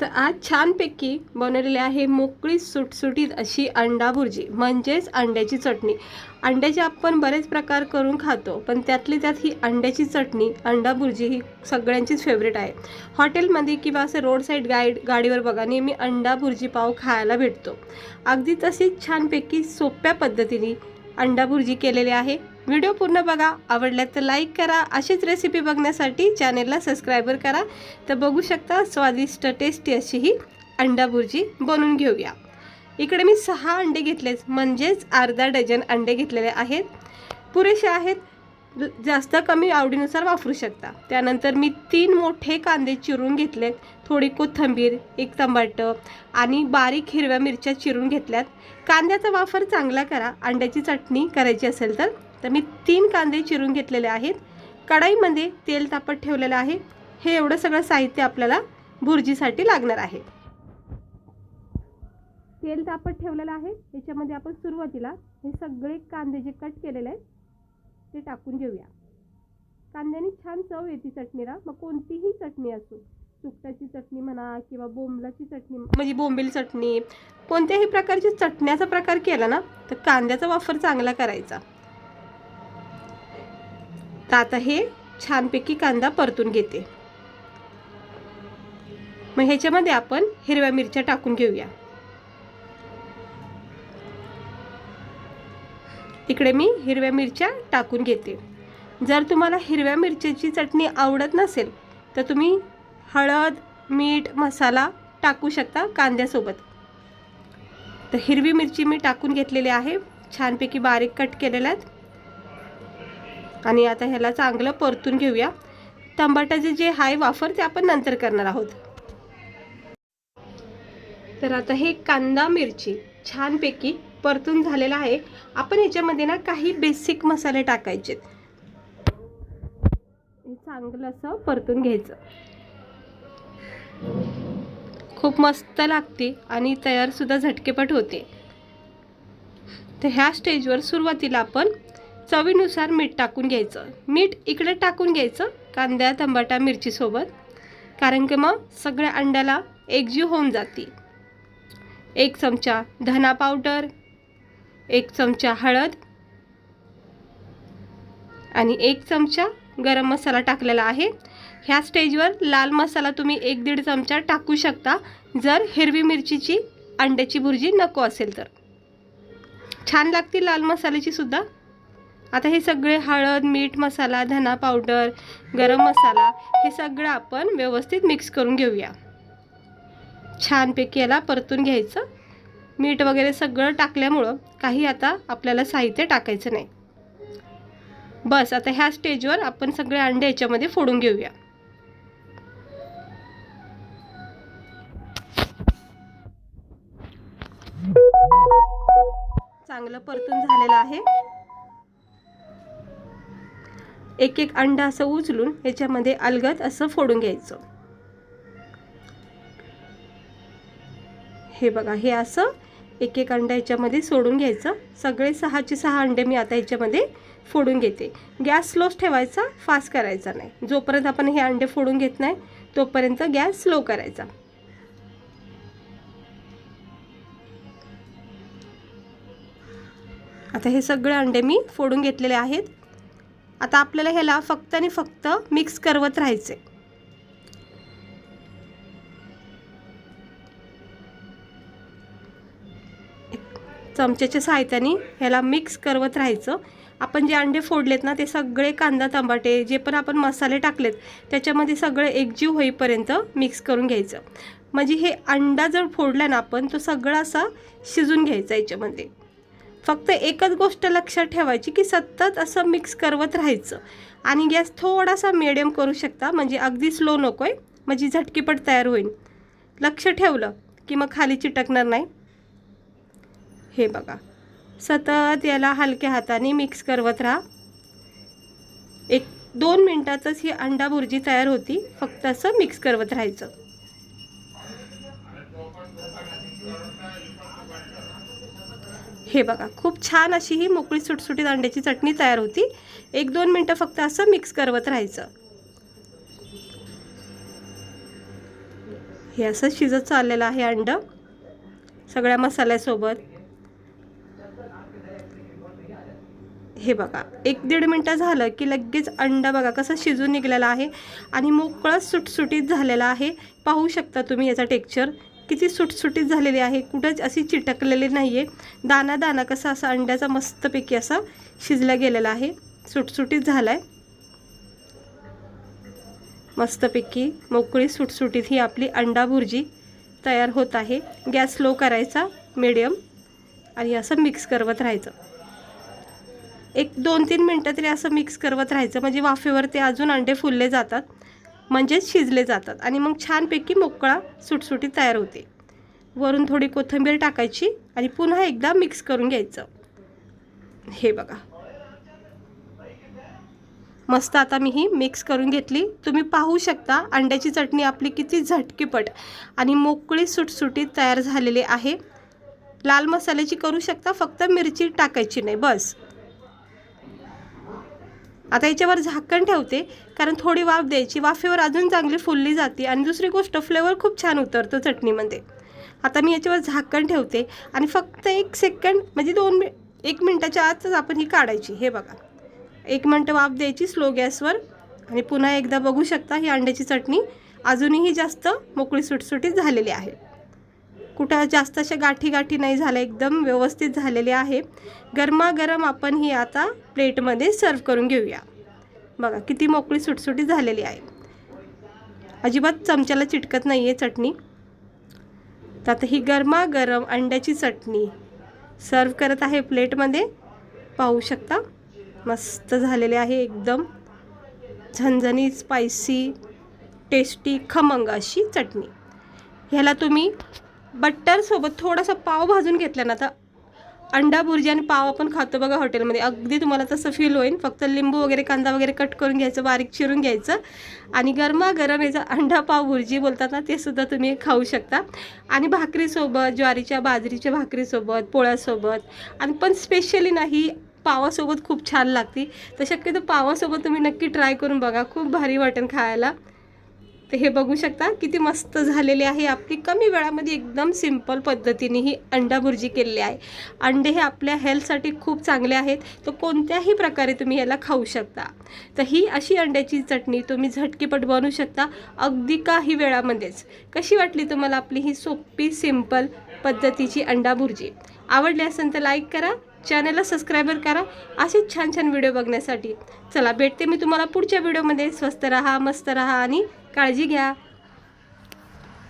तर आज छानपैकी बनवलेली आहे मोकळी सुटसुटीत अशी अंडा भुर्जी म्हणजेच अंड्याची चटणी. अंड्याचे आपण बरेच प्रकार करून खातो पण त्यातली त्यात ही अंड्याची चटणी अंडा भुर्जी ही सगळ्यांचीच फेवरेट आहे. हॉटेलमध्ये किंवा असं रोड साईड गाईड गाडीवर बघा नेहमी अंडा भुर्जी पाव खायला भेटतो. अगदी तशीच छानपैकी सोप्या पद्धतीने अंडा भुर्जी केलेली आहे. व्हिडिओ पूर्ण बघा. आवडल्यात तर लाईक करा. अशीच रेसिपी बघण्यासाठी चॅनेलला सबस्क्रायबर करा. तर बघू शकता स्वादिष्ट टेस्टी अशी ही अंडा भुर्जी बनवून घेऊया. इकडे मी सहा अंडे घेतलेच म्हणजेच अर्धा डझन अंडे घेतलेले आहेत. पुरेसे आहेत. जास्त कमी आवडीनुसार वापरू शकता. त्यानंतर मी तीन मोठे कांदे चिरून घेतलेत. थोडी कोथिंबीर एक टमाटं आणि बारीक हिरव्या मिरच्या चिरून घेतल्यात. कांद्याचा वापर चांगला करा. अंड्याची चटणी करायची असेल तर. तर मी तीन कांदे चिरून घेतलेले आहेत. कढाईमध्ये तेल तापत ठेवलेलं आहे. हे एवढं सगळं साहित्य आपल्याला भुर्जीसाठी लागणार आहे. तेल तापत ठेवलेलं आहे. याच्यामध्ये आपण सुरुवातीला हे सगळे कांदे जे कट केलेले आहेत ते टाकून घेऊया. कांद्याने छान चव येते चटणीला. मग कोणतीही चटणी असो सुकटाची चटणी म्हणा किंवा बोंबलाची चटणी म्हणजे बोंबील चटणी कोणत्याही प्रकारची चटण्याचा प्रकार केला ना तर कांद्याचा वापर चांगला करायचा. तर आता हे छानपैकी कांदा परतून घेते. मग ह्याच्यामध्ये आपण हिरव्या मिरच्या टाकून घेऊया. इकडे मी हिरव्या मिरच्या टाकून घेते. जर तुम्हाला हिरव्या मिरच्याची चटणी आवडत नसेल तर तुम्ही हळद मीठ मसाला टाकू शकता कांद्यासोबत. तर हिरवी मिरची मी टाकून घेतलेली आहे. छानपैकी बारीक कट केलेल्या आहेत. आणि आता ह्याला चांगलं परतून घेऊया. टमाटाचे जे हाय वाफर ते आपण नंतर करणार आहोत. तर आता हे कांदा मिरची छानपैकी परतून झालेला आहे. आपण याच्यामध्ये ना काही बेसिक मसाले टाकायचे चांगलं असं परतून घ्यायचं. खूप मस्त लागते आणि तयारसुद्धा झटकेपट होते. तर ह्या स्टेजवर सुरुवातीला आपण चवीनुसार मीठ टाकून घ्यायचं. मीठ इकडे टाकून घ्यायचं कांद्या टमाटा मिरचीसोबत. कारण की मग सगळ्या अंड्याला एकजीव होऊन जाते. एक चमचा धना पावडर एक चमचा हळद आणि एक चमचा गरम मसाला टाकलेला आहे. ह्या स्टेजवर लाल मसाला तुम्ही एक दीड चमचा टाकू शकता. जर हिरवी मिरचीची अंड्याची भुर्जी नको असेल तर. छान लागते लाल मसाल्याची सुद्धा. आता हे सगळे हळद मीठ मसाला धना पावडर गरम मसाला हे सगळं आपण व्यवस्थित मिक्स करून घेऊया. छानपैकी याला परतून घ्यायचं. मीठ वगैरे सगळं टाकल्यामुळं काही आता आपल्याला साहित्य टाकायचं नाही. बस आता ह्या स्टेजवर आपण सगळे अंडे याच्यामध्ये फोडून घेऊया. चांगलं परतून झालेलं आहे. एक एक अंडा असं उचलून याच्यामध्ये अलगद असं फोडून घ्यायचं. हे बघा हे असं एक एक अंडा याच्यामध्ये सोडून घ्यायचं. सगळे सहाचे सहा अंडे मी आता याच्यामध्ये फोडून घेते. गॅस स्लोच ठेवायचा फास्ट करायचा नाही. जोपर्यंत आपण हे अंडे फोडून घेत नाही तोपर्यंत गॅस स्लो करायचा. आता हे सगळे अंडे मी फोडून घेतलेले आहेत. आता आपल्याला ह्याला फक्त आणि फक्त मिक्स करवत राहायचे चमच्याच्या सहायत्याने ह्याला मिक्स करवत राहायचं. आपण जे अंडे फोडलेत ना ते सगळे कांदा टमाटे जे पण आपण मसाले टाकलेत त्याच्यामध्ये सगळे एकजीव होईपर्यंत मिक्स करून घ्यायचं. म्हणजे हे अंडा जर फोडला ना आपण तो सगळा असा शिजून घ्यायचा याच्यामध्ये. फक्त एकच गोष्ट लक्षात ठेवायची की सतत असं मिक्स करवत राहायचं. आणि गॅस थोडासा मिडियम करू शकता म्हणजे अगदी स्लो नको आहे म्हणजे झटकीपट तयार होईल. लक्ष ठेवलं की मग खाली चिटकणार नाही. हे बघा. सतत याला हलक्या हाताने मिक्स करवत राहा. एक दोन मिनटातच ही अंडा भुर्जी तयार होती. फक्त असं मिक्स करवत राहायचं. हे बघा खूप छान अशी ही मोकळी सुटसुटीत अंड्याची चटणी तयार होती. एक दोन मिनटं फक्त असं मिक्स करवत राहायचं. हे असं शिजत चाललेलं आहे अंड. सगळ्या मसाल्यासोबत. हे बघा एक दीड मिनटं झालं की लगेच अंडा बघा कसं शिजून निघलेला आहे आणि मोकळं सुटसुटीत झालेला आहे. पाहू शकता तुम्ही याचा टेक्चर किती सुटसुटीत झालेली आहे कुठंच अशी चिटकलेली नाही आहे दाना दाना कसा असा अंड्याचा मस्तपैकी असा शिजला गेलेला आहे. सुटसुटीत झाला आहे मस्तपैकी मोकळी सुटसुटीत ही आपली अंडा भुर्जी तयार होत आहे. गॅस स्लो करायचा मिडियम. आणि असं मिक्स करवत राहायचं. एक दोन तीन मिनटं तरी असं मिक्स करवत राहायचं. म्हणजे वाफेवर ते अजून अंडे फुलले जातात. म्हणजेच शिजले जातात. आणि मग छानपैकी मोकळा सुटसुटी तयार होते. वरून थोडी कोथिंबीर टाकायची आणि पुन्हा एकदा मिक्स करून घ्यायचं. हे बघा. मस्त आता मी ही मिक्स करून घेतली. तुम्ही पाहू शकता अंड्याची चटणी आपली किती झटकीपट आणि मोकळी सुटसुटीत तयार झालेली आहे. लाल मसाल्याची करू शकता फक्त मिरची टाकायची नाही. बस. आता याच्यावर झाकण ठेवते कारण थोडी वाफ द्यायची. वाफेवर अजून चांगली फुलली जाते आणि दुसरी गोष्ट फ्लेवर खूप छान उतरतो चटणीमध्ये. आता मी याच्यावर झाकण ठेवते आणि फक्त एक सेकंड म्हणजे दोन मि एक मिनटाच्या आतच आपण ही काढायची. हे बघा. एक मिनटं वाफ द्यायची स्लो गॅसवर आणि पुन्हा एकदा बघू शकता ही अंड्याची चटणी. अजूनही जास्त मोकळी सुटसुटीत झालेली आहे. कुठं जास्त अशा गाठी गाठी नाही झाल्या एकदम व्यवस्थित झालेले आहे. गरमागरम आपण ही आता प्लेटमध्ये सर्व करून घेऊया. बघा किती मोकळी सुटसुटी झालेली आहे. अजिबात चमच्याला चिटकत नाही आहे चटणी. तर आता ही गरमागरम अंड्याची चटणी सर्व करत आहे प्लेटमध्ये. पाहू शकता मस्त झालेले आहे एकदम. झणझणी स्पायसी टेस्टी खमंग अशी चटणी. ह्याला तुम्ही बट्टरसोबत थोडासा पाव भाजून घेतला ना तर अंडा बुर्जी आणि पाव आपण खातो बघा हॉटेलमध्ये. अगदी तुम्हाला तसं फील होईल. फक्त लिंबू वगैरे कांदा वगैरे कट करून घ्यायचं बारीक चिरून घ्यायचं. आणि गरमागरम याचा अंडा पाव भुर्जी बोलतात ना ते सुद्धा तुम्ही खाऊ शकता. आणि भाकरीसोबत ज्वारीच्या बाजरीच्या भाकरीसोबत पोळ्यासोबत. आणि पण स्पेशली नाही पावासोबत खूप छान लागते. तर शक्यतो पावासोबत तुम्ही नक्की ट्राय करून बघा. खूप भारी वाटेल खायला. तर हे बघू शकता किती मस्त झालेली आहे. आपली कमी वेळामध्ये एकदम सिंपल पद्धतीने ही अंडा भुर्जी केलेली आहे. अंडे हे आपल्या हेल्थसाठी खूप चांगले आहेत. तर कोणत्याही प्रकारे तुम्ही याला खाऊ शकता. तर ही अशी अंड्याची चटणी तुम्ही झटकीपट बनवू शकता अगदी काही वेळामध्येच. कशी वाटली तुम्हाला आपली ही सोपी सिंपल पद्धतीची अंडा भुर्जी आवडली असेल तर लाईक करा चॅनलला सबस्क्राईबर करा. असेच छान छान व्हिडिओ बघण्यासाठी चला भेटते मी तुम्हाला पुढच्या व्हिडिओमध्ये स्वस्त राहा मस्त राहा आणि काळजी घ्या.